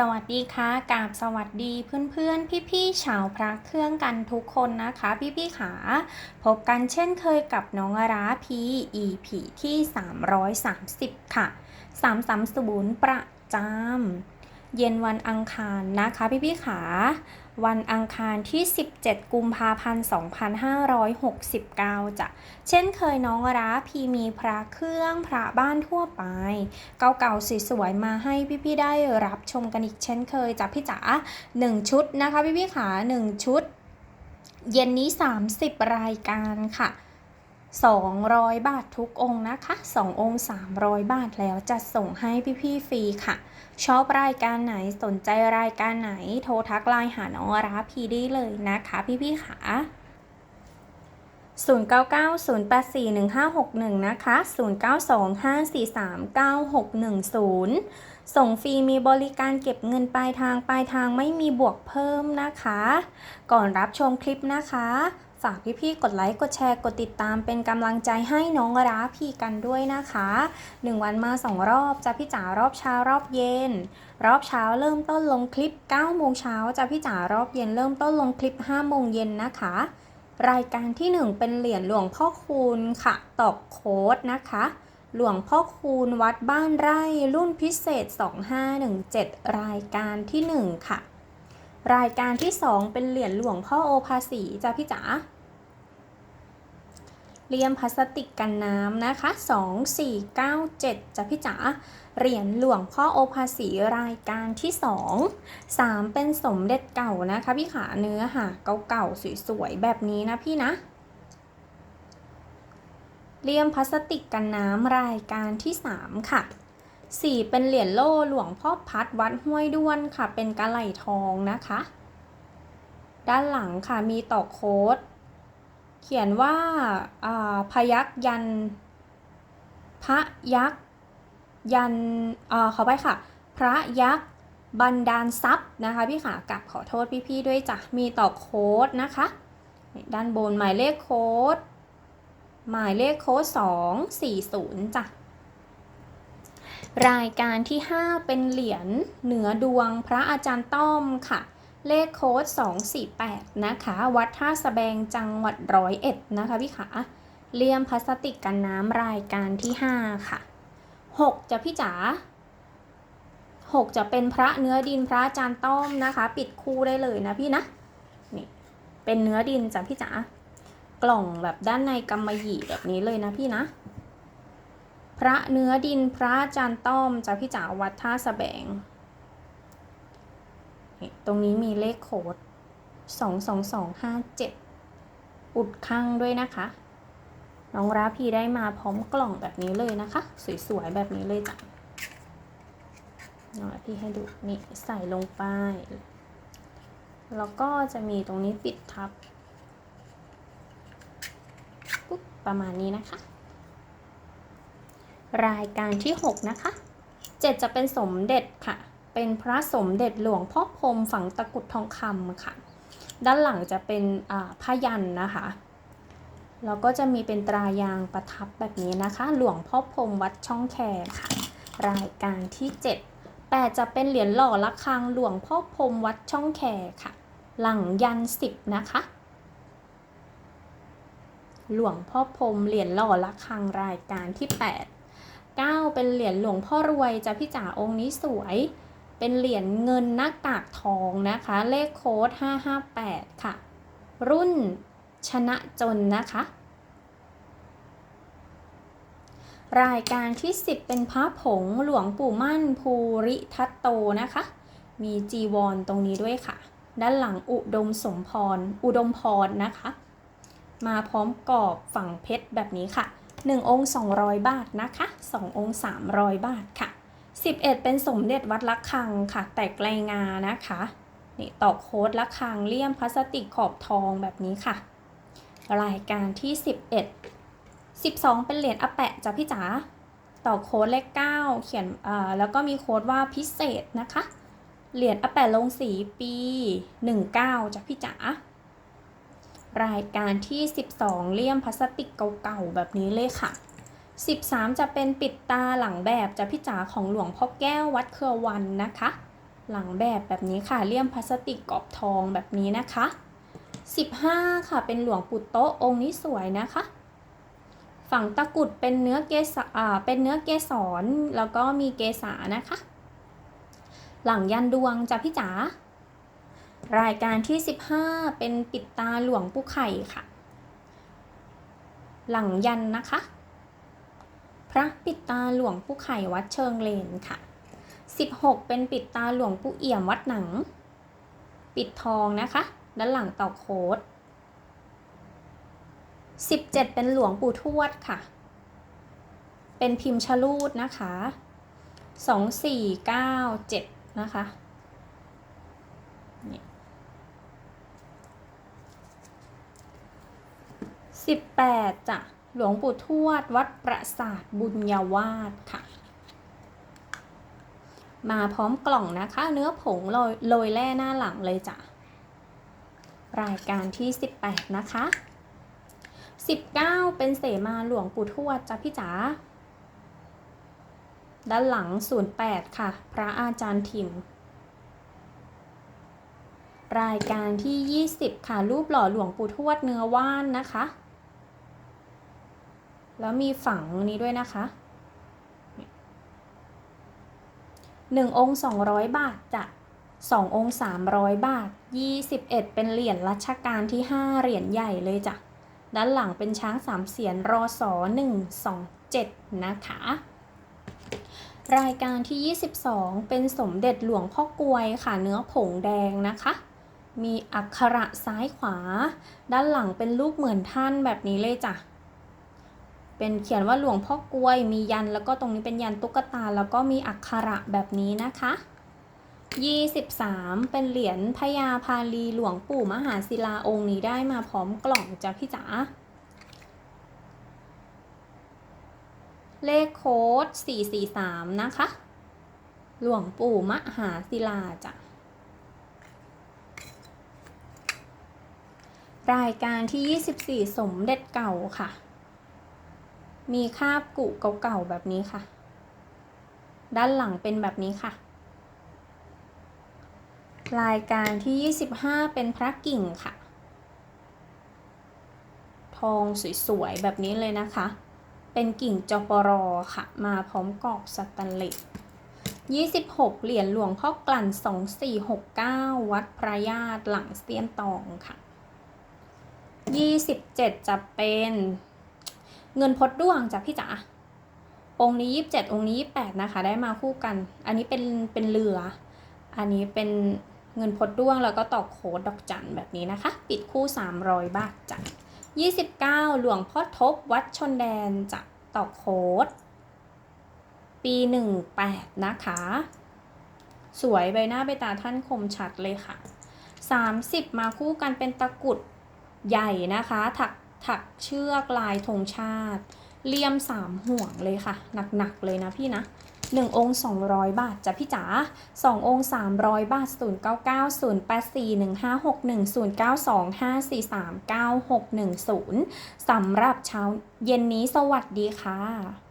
สวัสดีค่ะกาบสวัสดีเพื่อนๆ พี่ๆชาวพระเครื่องกันทุกคนนะคะ พี่ๆขาพบกันเช่นเคยกับน้องอาราพี EP ที่ 330 ค่ะ 330ประจำ เย็นวันอังคารนะคะพี่ๆขา วันอังคารที่ 17 กุมภาพันธ์ 2569จะเช่นเคยน้องราพีมีพระเครื่องพระบ้านทั่วไป เก่าๆสวยๆมาให้พี่ๆได้รับชมกันอีกเช่นเคยจากพี่จ๋า1 ชุดนะคะพี่ๆขา 1 ชุด เย็นนี้ 30 รายการค่ะ 200 บาททุกองค์นะคะ2องค์ 300 บาทแล้วจะส่งให้พี่ๆฟรีค่ะ ชอบรายการไหนสนใจรายการไหนโทรทักไลน์หาน้องราพีได้เลยนะคะ พี่ๆขา0990841561 นะคะ 0925439610 ส่งฟรีมีบริการเก็บเงินปลายทางปลายทางไม่มีบวกเพิ่มนะคะ ก่อนรับชมคลิปนะคะ ฝากพี่ๆ กดไลค์กดแชร์กดติดตามเป็นกำลังใจให้น้องราพี่กันด้วยนะคะ 1 วันมา 2 รอบจะพี่จ๋ารอบเช้ารอบเย็น รอบเช้าเริ่มต้นลงคลิป9โมงเช้าจะพี่จ๋ารอบเย็นเริ่มต้นลงคลิป5โมงเย็นนะคะรายการที่ 1 เป็นเหรียญหลวงพ่อคูณค่ะตอกโค้ดนะคะ หลวงพ่อคูณวัดบ้านไร่รุ่นพิเศษ 2517 รายการที่ 1 ค่ะ รายการที่ 2 เป็นเหรียญหลวงพ่อโอภาสีจ้ะพี่จ๋า เลี่ยมพลาสติกกันน้ำนะคะ 2497จ้ะพี่จ๋า เหรียญหลวงพ่อโอภาสีรายการที่ 2 3 เป็นสมเด็จเก่านะคะพี่ขาเนื้อหาเก่าๆสวยๆแบบนี้นะพี่นะเลี่ยมพลาสติกกันน้ำรายการที่ 3 ค่ะ 4 เป็นเหรียญโล่หลวงพ่อพัดวัดห้วยด้วนค่ะ เป็นกระไหลทองนะคะ ด้านหลังค่ะมีต่อโค้ด เขียนว่าพยักยันพระยักษ์ยันเขอไปค่ะ พระยักษ์บันดาลทรัพย์นะคะพี่ขากับขอโทษพี่ๆด้วยจ้ะมีต่อโค้ดนะคะ ด้านบนหมายเลขโค้ดหมายเลขโค้ด240จ้ะรายการที่ 5 เป็นเหรียญเหนือดวงพระอาจารย์ต้อมค่ะ เลขโค้ด 248 นะคะ วัดท่าสะแบงจังหวัดร้อยเอ็ดนะคะพี่ขาเลี่ยมพลาสติกกันน้ำรายการที่ 5 ค่ะ 6 จะพี่จ๋า6 จะเป็นพระเนื้อดินพระอาจารย์ต้อมนะคะ ปิดคู่ได้เลยนะพี่นะนี่เป็นเนื้อดินจ้ะพี่จ๋ากล่องแบบด้านในกำมะหยี่แบบนี้เลยนะพี่นะ พระเนื้อดินพระอาจารย์ต้อมจ้ะพี่จ๋าวัดท่าสะแบง ตรงนี้มีเลขโค้ด22257 อุดข้างด้วยนะคะ น้องราพีได้มาพร้อมกล่องแบบนี้เลยนะคะ สวยๆแบบนี้เลยจ้ะน้องราพีให้ดูนี่ใส่ลงไป แล้วก็จะมีตรงนี้ปิดทับปุ๊บประมาณนี้นะคะ รายการที่ 6 นะคะ 7 จะเป็นสมเด็จค่ะ เป็นพระสมเด็จหลวงพ่อพรมฝังตะกุดทองคำค่ะ ด้านหลังจะเป็นผ้ายันนะคะแล้วก็จะมีเป็นตรายางประทับแบบนี้นะคะ หลวงพ่อพรมวัดช่องแคค่ะ รายการที่7 8จะเป็นเหรียญหล่อระฆังหลวงพ่อพรมวัดช่องแคค่ะ หลังยัน10นะคะ หลวงพ่อพรมเหรียญหล่อระฆังรายการที่ 8 9 เป็นเหรียญหลวงพ่อรวยจะพี่จ๋าองค์นี้สวย เป็นเหรียญเงินหน้ากากทองนะคะ เลขโค้ด 558 ค่ะ รุ่นชนะจนนะคะ รายการที่ 10 เป็นพระผงหลวงปู่มั่นภูริทัตโตนะคะ มีจีวรตรงนี้ด้วยค่ะ ด้านหลังอุดมสมพร อุดมพรนะคะ มาพร้อมกรอบฝั่งเพชรแบบนี้ค่ะ 1 องค์ 200 บาทนะคะ 2 องค์ 300 บาทค่ะ 11 เป็นสมเด็จวัดละคังค่ะ แต่ไกลงานะคะนี่ตอกโค้ดละคังเลี่ยมพลาสติกขอบทองแบบนี้ค่ะ รายการที่ 11 12 เป็นเหรียญอแปะจ้ะพี่จ๋าต่อโค้ดเลข 9 เขียนอ่าแล้วก็มีโค้ดว่าพิเศษนะคะ เหรียญอแปะลงสีปี 19จ้ะพี่จ๋ารายการที่ 12 เลี่ยมพลาสติกเก่าๆ แบบนี้เลยค่ะ 13 จะเป็นปิดตาหลังแบบจะพี่จ๋าของหลวงพ่อแก้ววัดเครือวันนะคะ หลังแบบแบบนี้ค่ะเลี่ยมพลาสติกกรอบทองแบบนี้นะคะ 15 ค่ะเป็นหลวงปู่โต๊ะองค์นี้สวยนะคะ ฝั่งตะกุดเป็นเนื้อเกสอ่าเป็นเนื้อเกสรแล้วก็มีเกษานะคะ หลังยันดวงจะพี่จ๋ารายการที่ 15 เป็นปิดตาหลวงปู่ไข่ค่ะ หลังยันนะคะ พระปิดตาหลวงปู่ไข่วัดเชิงเลนค่ะ 16 เป็นปิดตาหลวงปู่เอี่ยมวัดหนัง ปิดทองนะคะ ด้านหลังต่อโคด17 เป็นหลวงปู่ทวดค่ะ เป็นพิมพ์ชลูดนะคะ 2497 นะคะนี่18จ้ะ หลวงปู่ทวด วัดประสาทบุญญาวาสค่ะ มาพร้อมกล่องนะคะ เนื้อผงโรยโรยแร่หน้าหลังเลยจ้ะ รายการที่ 18 นะคะ 19 เป็นเสมาหลวงปู่ทวดจ้ะพี่จ๋า ด้านหลัง 08 ค่ะ พระอาจารย์ทิมรายการที่ 20 ค่ะ รูปหล่อหลวงปู่ทวดเนื้อว่านนะคะ แล้วมีฝังนี้ด้วยนะคะหนึ่งองค์สองร้อยบาทจ้ะสององค์สามร้อยบาทยี่สิบเอ็ดเป็นเหรียญรัชกาลที่ห้าเหรียญใหญ่เลยจ้ะด้านหลังเป็นช้างสามเสียนรอสอหนึ่งสองเจ็ดนะคะ รายการที่ 22 เป็นสมเด็จหลวงพ่อกลวยค่ะ เนื้อผงแดงนะคะ มีอักขระซ้ายขวา ด้านหลังเป็นรูปเหมือนท่านแบบนี้เลยจ้ะ เป็นเขียนว่าหลวงพ่อกลวยมียันแล้วก็ตรงนี้เป็นยันตุ๊กตา แล้วก็มีอักขระแบบนี้นะคะ 23 เป็นเหรียญพญาพาลีหลวงปู่มหาศิลาองค์นี้ได้มาพร้อมกล่องจ้ะพี่จ๋าเลขโค้ด 443 นะคะ หลวงปู่มหาศิลาจ้ะ รายการที่ 24 สมเด็จเก่าค่ะ มีคาบกุเก่าๆแบบนี้ค่ะ ด้านหลังเป็นแบบนี้ค่ะ รายการที่ 25 เป็นพระกิ่งค่ะ ทองสวยๆ แบบนี้เลยนะคะ เป็นกิ่งจปรค่ะ มาพร้อมกรอบสแตนเลส26 เหรียญหลวงพ่อกลั่น 2469 วัดพระญาติหลังเสี้ยนตองค่ะ 27 จะเป็น เงินพดด้วงจากพี่จ๋าองค์นี้27องค์นี้28นะคะ ได้มาคู่กัน อันนี้เป็นเป็นเรือ อันนี้เป็นเงินพดด้วงแล้วก็ตอกโคดดอกจันแบบนี้นะคะ ปิดคู่300บาทจ้ะ29หลวงพ่อทบวัดชนแดนจะตอกโคดปี18นะคะ สวยใบหน้าใบตาท่านคมชัดเลยค่ะ30มาคู่กันเป็นตะกุดใหญ่นะคะ ถัก ถักเชือกลายธงชาติเลี่ยม 3 ห่วงเลยค่ะ หนักๆเลยนะพี่นะ 1 องค์ 200 บาทจ้ะพี่จ๋า2 องค์ 300 บาท 099 084 1561 092 543 9610สำหรับเช้าเย็นนี้สวัสดีค่ะ